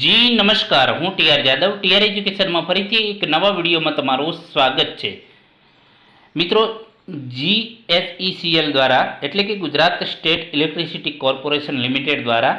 જી, નમસ્કાર. હું TR Jadav. TR એજ્યુકેશનમાં ફરીથી એક નવા વિડીયોમાં તમારું સ્વાગત છે. મિત્રો જીએસઈસીએલ દ્વારા, એટલે કે Gujarat state electricity corporation limited દ્વારા,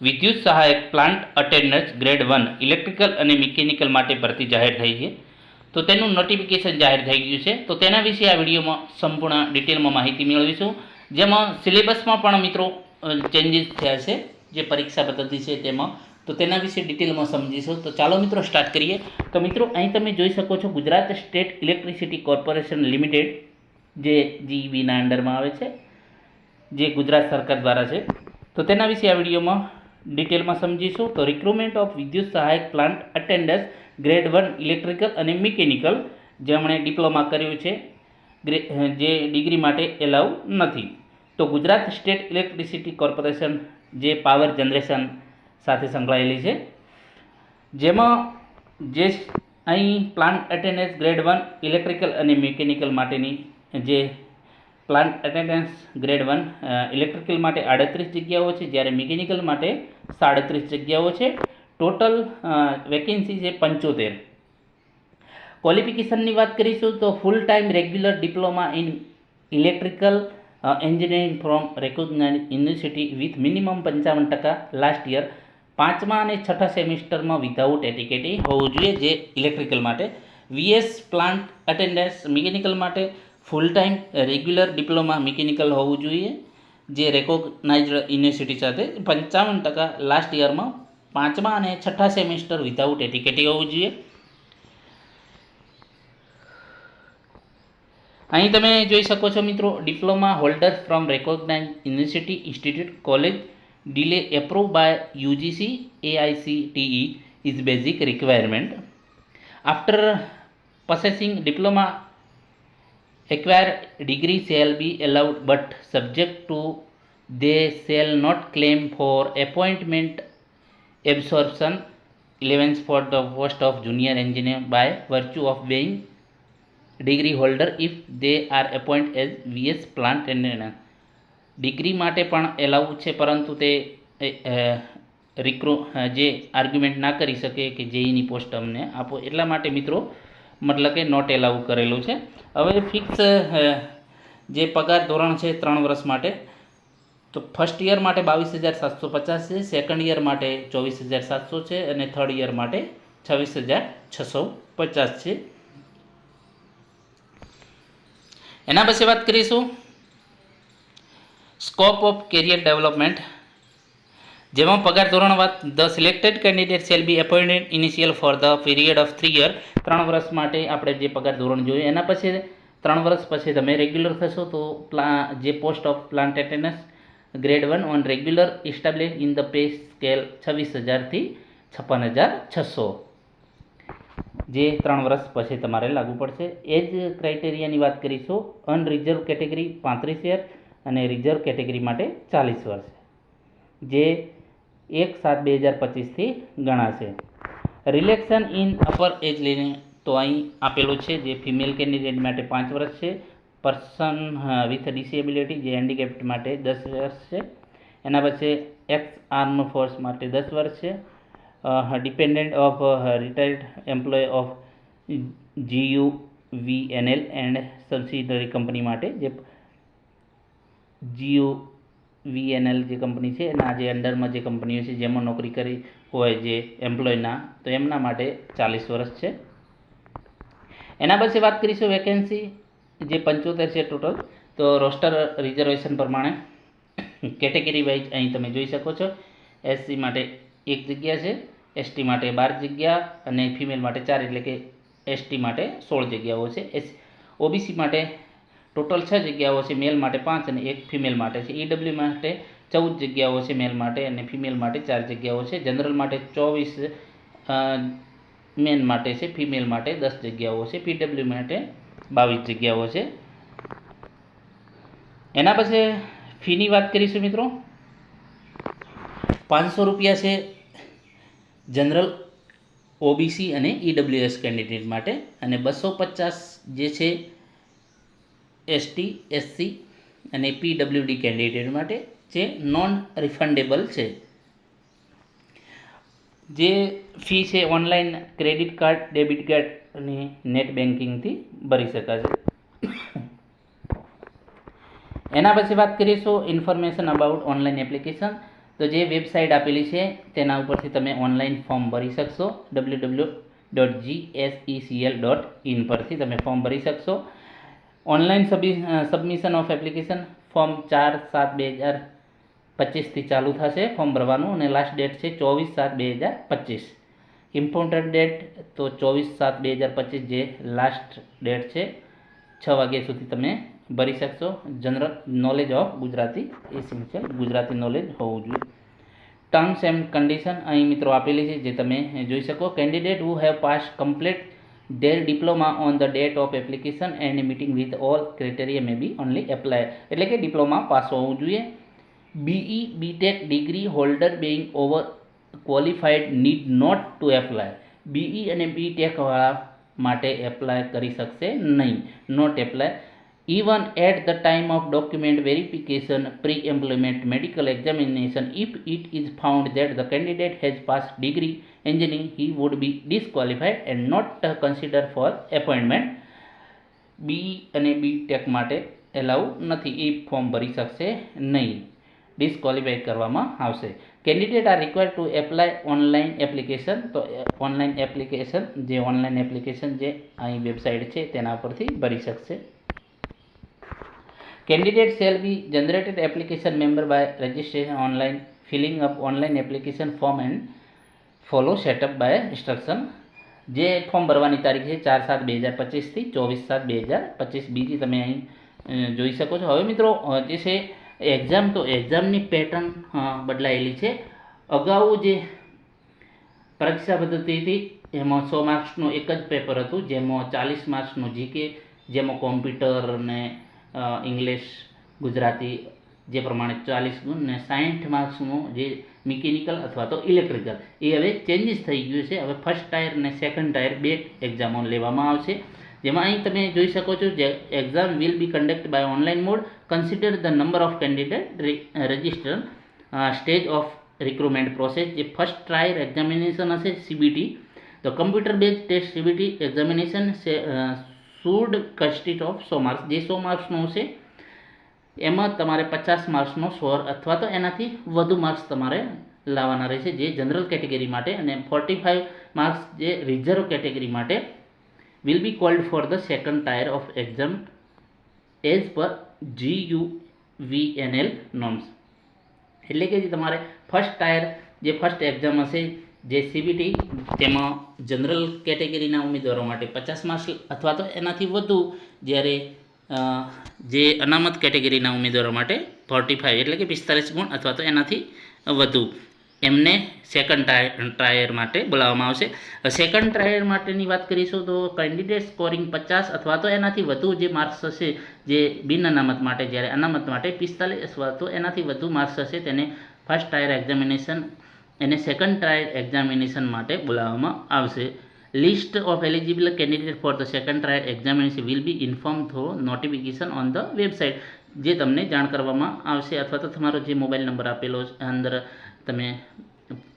વિદ્યુત સહાયક plant attendance grade one electrical અને મિકેનિકલ માટે ભરતી જાહેર થઈ છે. તો તેનું નોટિફિકેશન જાહેર થઈ ગયું છે. તો તેના વિશે આ વિડીયોમાં સંપૂર્ણ ડિટેલમાં માહિતી મેળવીશું. જેમાં સિલેબસમાં પણ મિત્રો ચેન્જીસ થયા છે. જે પરીક્ષા પદ્ધતિ છે તેમાં તો તેના વિશે ડિટેલમાં સમજીશું. તો ચાલો મિત્રો સ્ટાર્ટ કરીએ. તો મિત્રો, અહીં તમે જોઈ શકો છો Gujarat state electricity corporation limited, જે જીઈબીના અંડરમાં આવે છે, જે ગુજરાત સરકાર દ્વારા છે. તો તેના વિશે આ વિડીયોમાં ડિટેલમાં સમજીશું. તો રિક્રુટમેન્ટ ઓફ વિદ્યુત સહાયક plant attendance grade one electrical અને મિકેનિકલ જેમણે ડિપ્લોમા કર્યું છે જે ડિગ્રી માટે એલાઉ નથી. તો ગુજરાત સ્ટેટ ઇલેક્ટ્રિસિટી કોર્પોરેશન જે પાવર જનરેશન સાથે સંકળાયેલી છે. જેમાં જે અહીં plant attendance grade one electrical અને મિકેનિકલ માટેની જે plant attendance grade one electrical માટે આડત્રીસ જગ્યાઓ છે, જ્યારે મિકેનિકલ માટે સાડત્રીસ જગ્યાઓ છે. ટોટલ વેકેન્સી છે પંચોતેર. ક્વોલિફિકેશનની વાત કરીશું તો full time regular diploma in electrical engineering from recognise university with minimum પંચાવન ટકા લાસ્ટ યર પાંચમા અને છઠ્ઠા સેમિસ્ટરમાં વિધાઉટ એટીકેટી હોવું જોઈએ જે ઇલેક્ટ્રિકલ માટે. વીએસ પ્લાન્ટ અટેન્ડન્સ મિકેનિકલ માટે full time regular diploma mechanical હોવું જોઈએ જે રેકોગ્નાઇઝડ યુનિવર્સિટી સાથે પંચાવન ટકા લાસ્ટ યરમાં પાંચમા અને છઠ્ઠા સેમિસ્ટર વિધાઉટ એટીકેટી હોવું જોઈએ. અહીં તમે જોઈ શકો છો મિત્રો diploma holder from recognise university institute college delay approved by UGC AICTE is basic requirement. After possessing diploma, acquire degree shall be allowed but subject to they shall not claim for appointment absorption allowance for the post of junior engineer by virtue of being degree holder if they are appointed as VS plant engineer. Degree માટે પણ allow છે, પરંતુ તે રિક્રુ જે argument ના કરી શકે કે જેઈની પોસ્ટ અમને આપો. એટલા માટે મિત્રો, મતલબ કે નોટ એલાઉ કરેલું છે. હવે ફિક્સ જે પગાર ધોરણ છે ત્રણ વર્ષ માટે, તો ફર્સ્ટ યર માટે બાવીસ હજાર સાતસો પચાસ છે સેકન્ડ યર માટે ચોવીસ હજાર સાતસો છે અને થર્ડ યર માટે છવ્વીસ હજાર છસો પચાસ છે. એના પછી વાત કરીશું સ્કોપ ઓફ કેરિયર ડેવલપમેન્ટ, જેમાં પગાર ધોરણ વાત the selected candidate shall be appointed initial for the period of three year, ત્રણ વર્ષ માટે આપણે જે પગાર ધોરણ જોયું એના પછી ત્રણ વર્ષ પછી તમે રેગ્યુલર થશો તો પ્લા જે post of plant attendance grade one on regular establish in the pay scale છવ્વીસ હજારથી છપ્પન હજાર છસો. જે ત્રણ વર્ષ પછી તમારે લાગુ પડશે. એ જ ક્રાઇટેરિયાની વાત કરીશું. અનરિઝર્વ કેટેગરી પાંત્રીસ યર અને રિઝર્વ કેટેગરી માટે ચાલીસ વર્ષ. જે એક સાત બે હજાર પચીસથી ગણાશે. રિલેક્શન ઇન અપર એજ લઈને તો અહીં આપેલું છે જે ફિમેલ કેન્ડિડેટ માટે પાંચ વર્ષ છે. પર્સન વિથ ડિસેબિલિટી જે હેન્ડીકેપ્ટ માટે દસ વર્ષ છે. એના પછી એક્સ આર્મ ફોર્સ માટે દસ વર્ષ છે. Dependent of retired employ of GU VNL and subsidiary company માટે જે જીઓ વીએનએલ જે કંપની છે, એના જે અંડરમાં જે કંપનીઓ છે, જેમાં નોકરી કરી હોય જે એમ્પ્લોયના, તો એમના માટે ચાલીસ વર્ષ છે. એના પછી વાત કરીશું વેકેન્સી, જે પંચોતેર છે ટોટલ. તો રોસ્ટર રિઝર્વેશન પ્રમાણે કેટેગરી વાઇઝ અહીં તમે જોઈ શકો છો. એસસી માટે એક જગ્યા છે, એસટી માટે બાર જગ્યા અને ફિમેલ માટે ચાર, એટલે કે એસટી માટે સોળ જગ્યાઓ છે. એસ, ઓબીસી માટે ટોટલ છ જગ્યાઓ છે મેલ માટે પાંચ અને એક ફિમેલ માટે છે. ઈડબ્લ્યુ માટે ચૌદ જગ્યાઓ છે મેલ માટે અને ફિમેલ માટે ચાર જગ્યાઓ છે. જનરલ માટે ચોવીસ મેન માટે છે ફિમેલ માટે દસ જગ્યાઓ છે. પીડબ્લ્યુ માટે બાવીસ જગ્યાઓ છે. એના પછી ફીની વાત કરીશું મિત્રો. પાંચસો રૂપિયા છે જનરલ ઓબીસી અને ઈડબ્લ્યુએસ કેન્ડિડેટ માટે. અને બસો પચાસ જે છે એસટી એસસી અને પીડબ્લ્યુડી કેન્ડિડેટ માટે જે નોન રિફંડેબલ છે. જે ફી છે online credit card debit card અને નેટ બેન્કિંગથી ભરી શકાશે. એના પછી વાત કરીશું ઇન્ફોર્મેશન અબાઉટ ઓનલાઈન એપ્લિકેશન તો જે વેબસાઇટ આપેલી છે, તેના ઉપરથી તમે ઓનલાઈન ફોર્મ ભરી શકશો. W W dot G S CL dot in પરથી તમે ફોર્મ ભરી શકશો. Online submission of application form ચાર સાત બે હજાર પચીસથી ચાલુ થશે, ફોર્મ ભરવાનું, અને લાસ્ટ ડેટ છે ચોવીસ સાત બે હજાર પચીસ. ઇમ્પોર્ટન્ટ ડેટ તો ચોવીસ સાત બે હજાર પચીસ જે લાસ્ટ ડેટ છે, છ વાગ્યા સુધી તમે ભરી શકશો. General knowledge of Gujarati essential Gujarati knowledge હોવું જોઈએ. ટર્મ્સ એન્ડ કન્ડિશન અહીં મિત્રો આપેલી છે, જે તમે જોઈ શકો. Candidate who have pass complete their diploma on the date of application and meeting with all criteria may be only apply એટલે કે ડિપ્લોમા પાસ હોવું જોઈએ BE BTech degree holder being over qualified need not to apply BE અને બીટેકવાળા માટે apply કરી શકશે નહીં not apply even at the time of document verification pre-employment medical examination if it is found that the candidate has passed degree engineering he would be disqualified and not uh, considered for appointment B અને B tech માટે allow નથી એ form ભરી શકશે નહીં ડિસ્ક્વોલિફાઈ કરવામાં આવશે candidate are require to apply online application તો ઓનલાઈન એપ્લિકેશન જે ઓનલાઈન એપ્લિકેશન જે અહીં વેબસાઇટ છે તેના પરથી ભરી શકશે Candidate shall be generated application member by registration online, filling up online application form and follow setup by instruction. જે ફોર્મ ભરવાની તારીખ છે ચાર સાત બે હજાર પચીસથી ચોવીસ સાત બે હજાર પચીસ. બીજી તમે અહીં જોઈ શકો છો. હવે મિત્રો જે છે એક્ઝામ તો એક્ઝામની પેટર્ન બદલાયેલી છે. અગાઉ જે પરીક્ષા પદ્ધતિ હતી એમાં સો માર્ક્સનું એક જ પેપર હતું જેમાં ચાલીસ માર્ક્સનું જીકે જેમાં કોમ્પ્યુટર ને ઇંગ્લિશ, ગુજરાતી જે પ્રમાણે ચાલીસ ગુણ ને સાઠ માર્ક્સનું જે મિકેનિકલ અથવા તો ઇલેક્ટ્રિકલ, એ હવે ચેન્જીસ થઈ ગયું છે. હવે ફર્સ્ટ ટાયર ને સેકન્ડ ટાયર બે એક્ઝામો લેવામાં આવશે. જેમાં અહીં તમે જોઈ શકો છો જે exam will be conduct by online mode consider the number of candidate register stage of recruitment process જે ફર્સ્ટ ટ્રાયર એક્ઝામિનેશન હશે સીબીટી તો computer base test CBT examination should consist of so marks. જે સો માર્ક્સનો હશે, એમાં તમારે પચાસ માર્ક્સનો સ્વર અથવા તો એનાથી વધુ માર્ક્સ તમારે લાવવાના રહેશે, જે જનરલ કેટેગરી માટે અને ફોર્ટી ફાઇવ માર્ક્સ જે રિઝર્વ કેટેગરી માટે will be called for the second tier of exam as per G U V N L norms એટલે કે જે તમારે ફર્સ્ટ ટાયર જે ફર્સ્ટ એક્ઝામ હશે જે સીબીટી તેમાં જનરલ કેટેગરીના ઉમેદવારો માટે પચાસ માર્ક્સ અથવા તો એનાથી વધુ જ્યારે જે અનામત કેટેગરીના ઉમેદવારો માટે ફોર્ટી ફાઇવ એટલે કે પિસ્તાલીસ ગુણ અથવા તો એનાથી વધુ. એમને સેકન્ડ ટ્રાયર માટે બોલાવવામાં આવશે. સેકન્ડ ટ્રાયર માટેની વાત કરીશું તો કેન્ડિડેટ સ્કોરિંગ પચાસ અથવા તો એનાથી વધુ જે માર્ક્સ હશે, જે બિન અનામત માટે, જ્યારે અનામત માટે પિસ્તાલીસ અથવા તો એનાથી વધુ માર્ક્સ હશે, તેને ફર્સ્ટ ટાયર એક્ઝામિનેશન એને સેકન્ડ ટ્રાયલ એક્ઝામિનેશન માટે બોલાવવામાં આવશે. List of eligible candidate for the second trial examination will be inform through notification on the website જે તમને જાણ કરવામાં આવશે અથવા તો તમારો જે મોબાઈલ નંબર આપેલો છે, અંદર તમે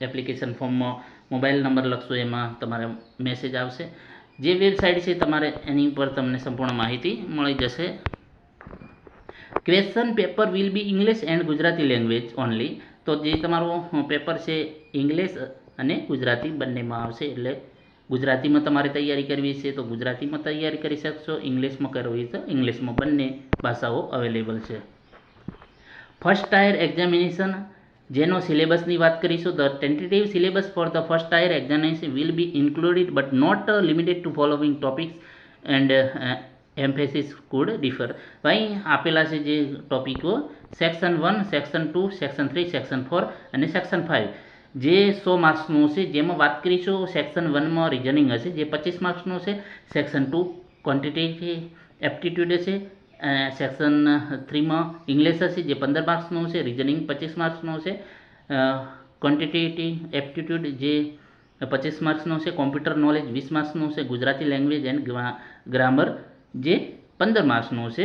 એપ્લિકેશન ફોર્મમાં મોબાઈલ નંબર લખશો, એમાં તમારે મેસેજ આવશે. જે વેબસાઇટ છે, તમારે એની ઉપર તમને સંપૂર્ણ માહિતી મળી જશે. Question paper will be English and Gujarati language only તો જે તમારું પેપર છે ઇંગ્લિશ અને ગુજરાતી બંનેમાં આવશે. એટલે ગુજરાતીમાં તમારે તૈયારી કરવી છે તો ગુજરાતીમાં તૈયારી કરી શકશો ઇંગ્લિશમાં કરવી છે ઇંગ્લિશમાં બંને ભાષાઓ અવેલેબલ છે. ફર્સ્ટ ટાયર એક્ઝામિનેશન જેનો સિલેબસની વાત કરીશું the tentative syllabus for the first tier examination will be included but not limited to following topics and emphasis could differ અહીં આપેલા છે જે ટોપિકો section one, section two, section three, section four અને section five જે સો માર્ક્સનું છે જેમાં વાત કરીશું, સેક્શન વનમાં રિઝનિંગ હશે, જે પચીસ માર્ક્સનું છે સેક્શન ટુ ક્વોન્ટિટી એપ્ટિટ્યૂડ હશે સેક્શન થ્રીમાં ઇંગ્લિશ હશે, જે પંદર માર્ક્સનું છે રિઝનિંગ પચીસ માર્ક્સનું છે ક્વોન્ટિટી એપ્ટિટ્યૂડ જે પચીસ માર્ક્સનું છે કોમ્પ્યુટર નોલેજ વીસ માર્ક્સનું છે ગુજરાતી લેંગ્વેજ એન્ડ ગ્રામર જે પંદર માર્ક્સનું છે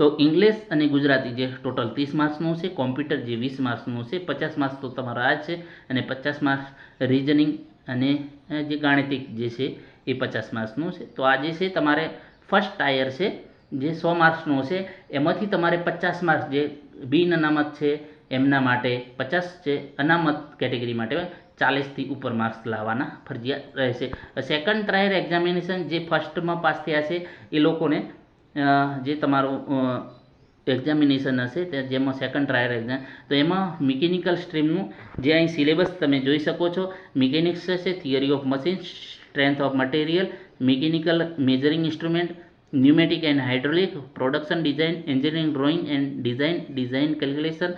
તો ઇંગ્લિશ અને ગુજરાતી જે ટોટલ ત્રીસ માર્ક્સનું છે, કોમ્પ્યુટર જે વીસ માર્ક્સનું છે, પચાસ માર્ક્સ તો તમારા આ છે અને પચાસ માર્ક્સ રિઝનિંગ અને જે ગાણિતિક જે છે એ પચાસ માર્ક્સનું છે. તો આ જે છે તમારે ફર્સ્ટ ટાયર છે, જે સો માર્ક્સનું છે, એમાંથી તમારે પચાસ માર્ક્સ જે બિન અનામત છે, એમના માટે પચાસ છે, અનામત કેટેગરી માટે ચાલીસથી ઉપર માર્ક્સ લાવવાના ફરજિયાત રહેશે. સેકન્ડ ટ્રાયર એક્ઝામિનેશન જે ફર્સ્ટમાં પાસ થયા છે, એ લોકોને જે તમારું એક્ઝામિનેશન હશે, તે જેમાં સેકન્ડ ટ્રાયર એક્ઝામ તો એમાં મિકેનિકલ સ્ટ્રીમનું જે અહીં સિલેબસ તમે જોઈ શકો છો મિકેનિક્સ હશે theory of machine strength of material mechanical measuring instrument pneumatic and hydraulic production design engineering drawing and design design calculation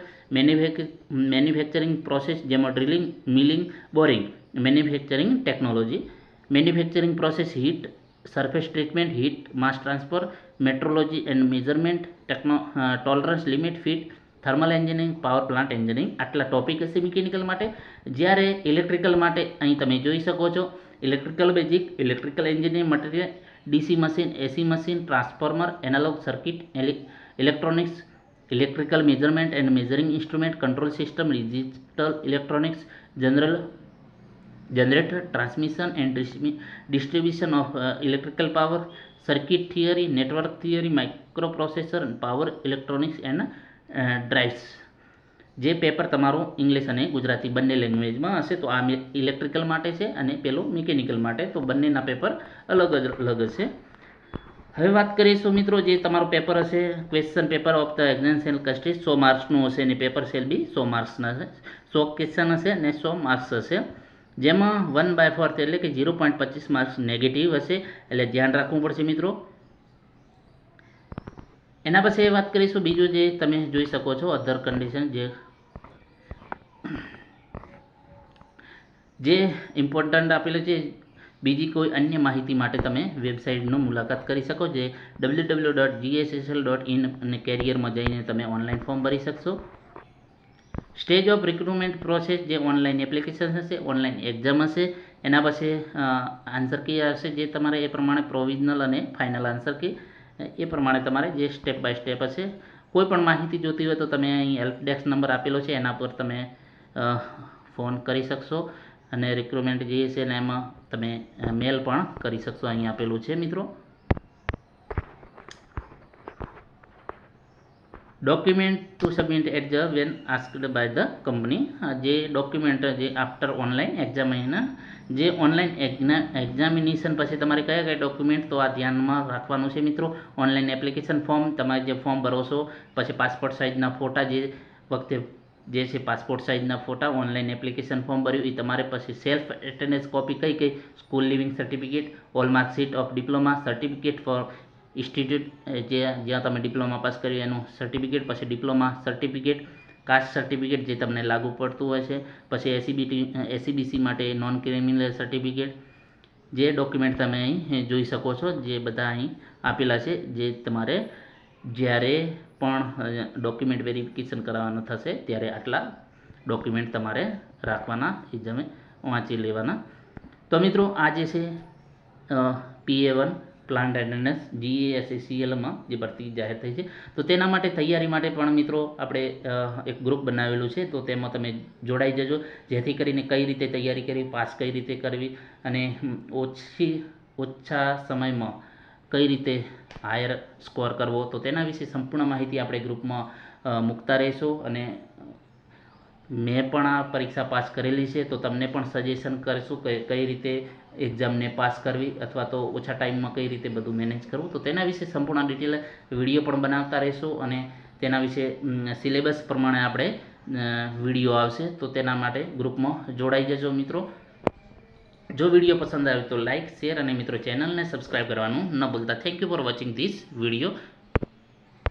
manufacturing process જેમાં drilling milling boring manufacturing technology manufacturing process heat surface treatment heat mass transfer metrology and measurement techno tolerance limit fit thermal engineering power plant engineering આટલા topic હશે mechanical માટે. જ્યારે electrical માટે અહીં તમે જોઈ શકો છો electrical basic electrical engineering material DC machine AC machine transformer analogue circuit electronics electrical measurement and measuring instrument control system digital electronics general transmission and distribu- distribution uh, electrical power circuit theory network theory microprocessor and power electronics and uh, drives. જે paper તમારું English અને ગુજરાતી બંને લેંગ્વેજમાં હશે તો આ electrical માટે છે અને પેલું મિકેનિકલ માટે તો બંનેના પેપર અલગ જ અલગ હશે હવે વાત કરીશું મિત્રો જે તમારું પેપર હશે question paper of the examination consist સો માર્ક્સનું હશે અને પેપર સેલ બી સો માર્ક્સના હશે સો ક્વેશ્ચન હશે અને સો માર્ક્સ હશે. જેમાં વન બાય ફોર્થ એટલે કે ઝીરો પોઈન્ટ પચીસ માર્ક્સ નેગેટિવ હશે. એટલે ધ્યાન રાખવું પડશે મિત્રો. એના પછી વાત કરીશું બીજું જે તમે જોઈ શકો છો અધર કન્ડિશન જે જે ઇમ્પોર્ટન્ટ આપેલું છે. બીજી કોઈ અન્ય માહિતી માટે તમે વેબસાઇટનો મુલાકાત કરી શકો જે W W dot GSSL dot in અને કેરિયરમાં જઈને તમે ઓનલાઈન ફોર્મ ભરી શકશો. સ્ટેજ ઓફ રિક્રુટમેન્ટ પ્રોસેસ જે ઓનલાઈન એપ્લિકેશન હશે, ઓનલાઈન એક્ઝામ હશે, એના પછી આન્સર કી હશે જે તમારે એ પ્રમાણે પ્રોવિઝનલ અને ફાઇનલ આન્સર કી એ પ્રમાણે તમારે જે સ્ટેપ બાય સ્ટેપ હશે. કોઈ પણ માહિતી જોતી હોય તો તમે અહીં હેલ્પ ડેસ્ક નંબર આપેલો છે, એના પર તમે ફોન કરી શકશો અને રિક્રુટમેન્ટ જે છે એમાં તમે મેલ પણ કરી શકશો અહીં આપેલું છે મિત્રો. Document to submit at the when asked by the company જે ડોક્યુમેન્ટ જે આફ્ટર ઓનલાઈન એક્ઝામ એના જે ઓનલાઈન એક્ઝામિનેશન પછી તમારે કયા કયા ડોક્યુમેન્ટ તો આ ધ્યાનમાં રાખવાનું છે મિત્રો. ઓનલાઈન એપ્લિકેશન ફોર્મ તમારે જે ફોર્મ ભરો છો, પછી પાસપોર્ટ સાઇઝના ફોટા જે વખતે જે છે પાસપોર્ટ સાઇઝના ફોટા ઓનલાઈન એપ્લિકેશન ફોર્મ ભર્યું એ તમારે પછી સેલ્ફ એટેન્ડન્સ કોપી કઈ કઈ school leaving certificate all marksheet of diploma certificate for institute જે જ્યાં તમે ડિપ્લોમા પાસ કર્યું એનું સર્ટિફિકેટ પછી ડિપ્લોમા સર્ટિફિકેટ કાસ્ટ સર્ટિફિકેટ જે તમને લાગુ પડતું હોય છે, પછી એસીબીટી એસીબીસી માટે નોન ક્રિમિનલ સર્ટિફિકેટ જે ડોક્યુમેન્ટ તમે અહીં જોઈ શકો છો, જે બધા અહીં આપેલા છે, જે તમારે જ્યારે પણ ડોક્યુમેન્ટ વેરિફિકેશન કરાવવાનું થશે, ત્યારે આટલા ડોક્યુમેન્ટ તમારે રાખવાના, એ તમે વાંચી લેવાના. તો મિત્રો, આ જે છે પીએ વન પ્લાન્ટ એટેન્ડન્સ જીએએસસીએલમાં જે ભરતી જાહેર થઈ છે. તો તેના માટે, તૈયારી માટે પણ મિત્રો આપણે એક ગ્રુપ બનાવેલું છે. તો તેમાં તમે જોડાઈ જજો. જેથી કરીને કઈ રીતે તૈયારી કરવી, પાસ કઈ રીતે કરવી અને ઓછી, ઓછા સમયમાં કઈ રીતે હાયર સ્કોર કરવો. તો તેના વિશે સંપૂર્ણ માહિતી આપણે ગ્રુપમાં મૂકતા રહીશું અને મેં પણ આ પરીક્ષા પાસ કરેલી છે, તો તમને પણ સજેશન કરીશું કે કઈ રીતે એક્ઝામને પાસ કરવી અથવા તો ઓછા ટાઈમમાં કઈ રીતે બધું મેનેજ કરવું. તો તેના વિશે સંપૂર્ણ ડિટેલ વીડિયો પણ બનાવતા રહીશું અને તેના વિશે સિલેબસ પ્રમાણે આપણે વીડિયો આવશે. તો તેના માટે ગ્રુપમાં જોડાઈ જજો મિત્રો. જો વીડિયો પસંદ આવે તો લાઇક શેર અને મિત્રો ચેનલને સબસ્ક્રાઇબ કરવાનું ન ભૂલતા. Thank you for watching this video